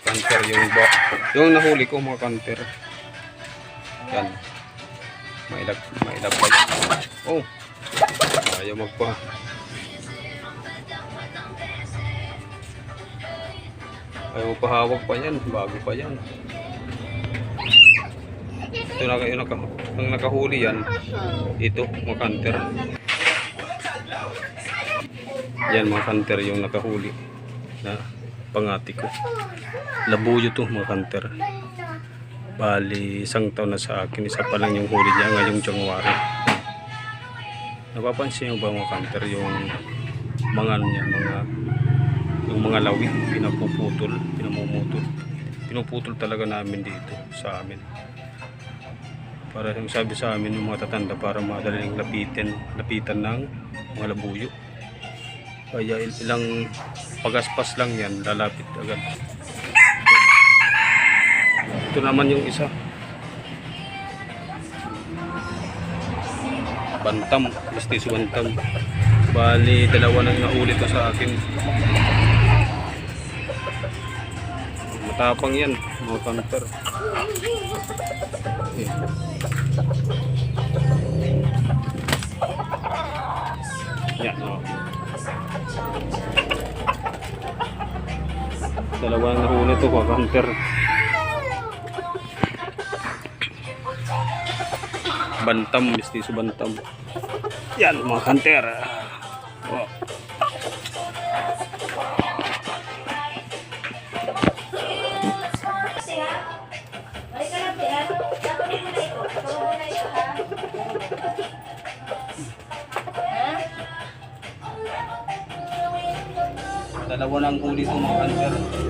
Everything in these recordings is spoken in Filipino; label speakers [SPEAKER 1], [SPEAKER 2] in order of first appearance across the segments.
[SPEAKER 1] Kanter yung ba yung nahuli ko mga kanter. Yan. Mailag mailagay. Oh. Ayaw magpa. Ayaw pahawak pa yan. Bago pa yan. Ito na yung naka, ang nakahuli yan. Ito, mga kanter. Yan mga kanter yung nakahuli na pangati ko. Labuyo to mga kanter. Bali, isang taon na sa akin. Isa pa lang yung huli niya ngayong January. Napapansin niyo ba mga kanter yung mga ano niya, mga yung mga lawi, pinapuputol, pinamumutol. Pinuputol talaga namin dito sa amin. Para yung sabi sa amin ng mga tatanda para madaling lapitin, lapitan ng mga labuyo. Kaya il- ilang pagaspas lang yan, lalapit agad. Ito naman yung isa. Bantam, Mistis Bantam. Bali, dalawa nang nahuli to sa akin. Matapang yan, mga kanter. Dalawang nahuli to, mga kanter. Bantam, mistiso bantam. Yan, mga kanter. Oh. Dalawa ng huli to, mga kanter.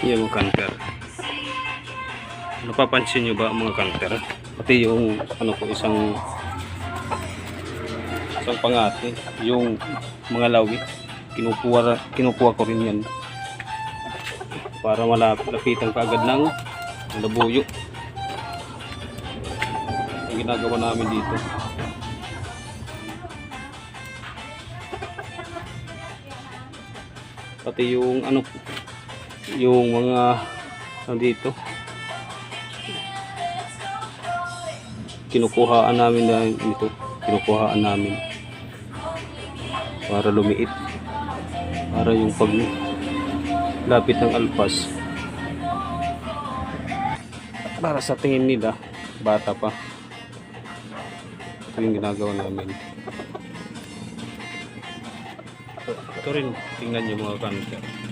[SPEAKER 1] Yan mga kanter. Napapansin nyo ba mga kanter? Pati yung ano ko isang isang pangati, yung mga lawi, kinukuha, kinukuha ko rin yan para malapitan ka agad ng labuyo. Ang ginagawa namin dito. Pati yung ano yung mga ano dito? Kinukuhaan namin na dito kinukuhaan namin. Para lumiit. Para yung pag lapit ng alpas. Para sa tingin nila bata pa. Ito yung ginagawa namin. Ito, ito rin tingnan nyo mga kanter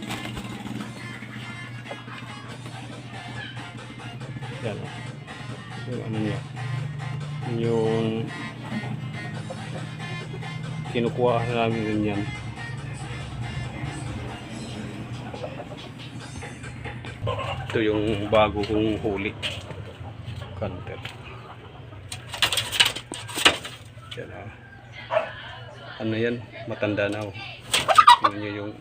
[SPEAKER 1] Yan. oh. Yung ano niya. Yung kinukuha namin ganyan. Ito yung bago kong huli. Kanter. Yan ah. Ano yan? Matanda na oh. Nyo yung